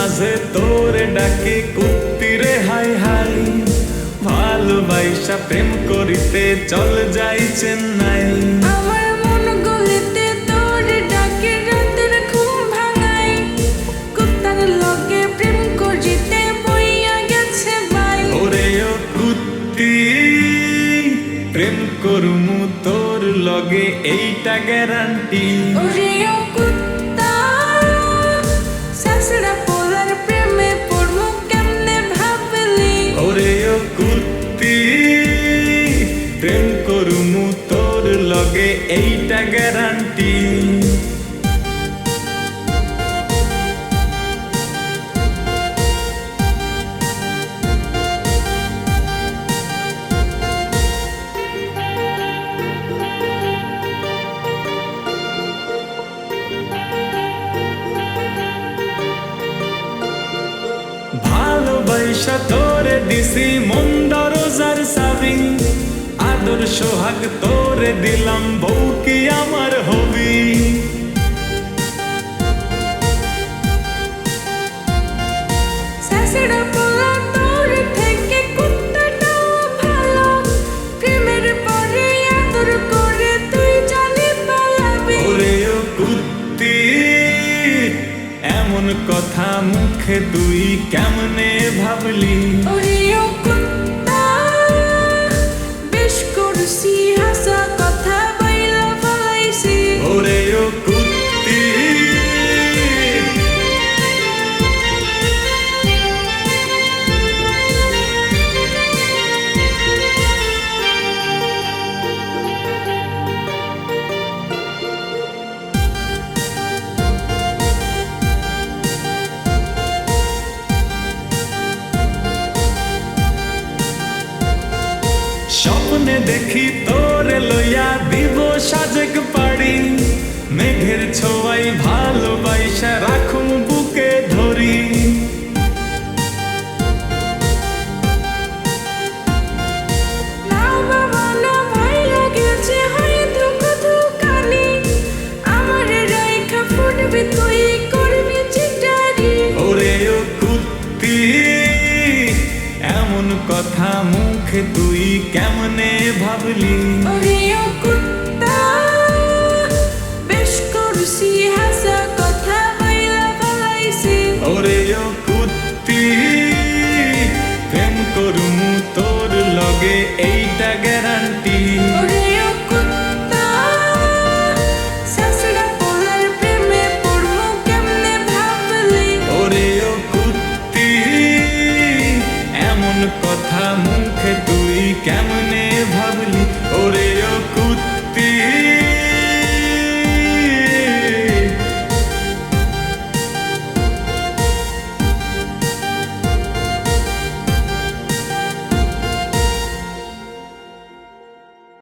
মাঝে তোরে ডাকে কুত্তিরে হাই হাই। ভালোবাসা প্রেম করিতে চল যাই চেন্নাই। আমার মন গলিতে তোর ডাকে রাতের ঘুম ভাঙাই। কুত্তার লগে প্রেম করিতে বইয়া গেছে বাই ওরে ও কুত্তি প্রেম করমু তোর লগে এইটা গ্যারান্টি ওরে ও প্রেম করমু তোর লগে এইটা গ্যারান্টি সোহাগ তোরে দিলাম বউ কি আমার হবি? কথা মুখে তুই কেমনে ভাবলি? ওরে স্বপ্নে দেখি তোরে লইয়া দিব সাজেক পাড়ি। মেঘের ছোঁয়াই ভালোবাসা এমন মুখ তুই কেমনে ভাবলি ওরে ও কুত্তা বেশ করছি হাসা কথা বাইলা ফলাইছি ওরে ও কুত্তি প্রেম করমু তোর লগে এইটা গে